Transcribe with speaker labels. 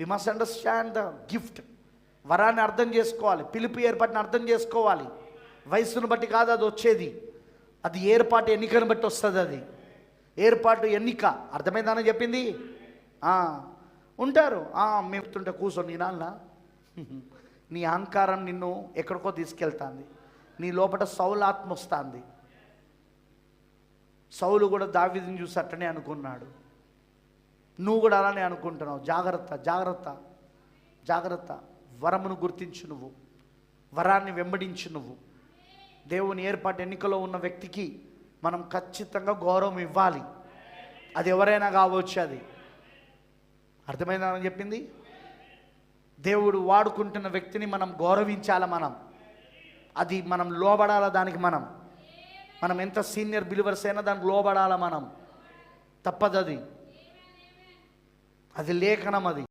Speaker 1: We must understand the gift వరాన్ని అర్థం చేసుకోవాలి. పిలుపు ఏర్పాటుని అర్థం చేసుకోవాలి. వయసును బట్టి కాదు అది వచ్చేది. అది ఏర్పాటు ఎన్నికను బట్టి వస్తుంది అది. ఏర్పాటు ఎన్నిక. అర్థమైందని చెప్పింది? ఉంటారు. ఆ, మేపుతుంటే కూర్చొని వినాలనా? నీ అహంకారం నిన్ను ఎక్కడికో తీసుకెళ్తాంది. నీ లోపల సౌలాత్మ ఆత్మ వస్తుంది. సౌలు కూడా దావీదుని చూసి అట్టనే అనుకున్నాడు. నువ్వు కూడా అలానే అనుకుంటున్నావు. జాగ్రత్త జాగ్రత్త జాగ్రత్త. వరమును గుర్తించు నువ్వు. వరాన్ని వెంబడించు నువ్వు. దేవుని ఏర్పాటు ఎన్నికలో ఉన్న వ్యక్తికి మనం ఖచ్చితంగా గౌరవం ఇవ్వాలి. అది ఎవరైనా కావచ్చు అది. అర్థమైందని చెప్పింది? దేవుడు వాడుకుంటున్న వ్యక్తిని మనం గౌరవించాలి మనం? అది మనం లోబడాల దానికి మనం? మనం ఎంత సీనియర్ బిలివర్స్ అయినా దానికి లోబడాల మనం? తప్పదు అది. అది లేఖనం అది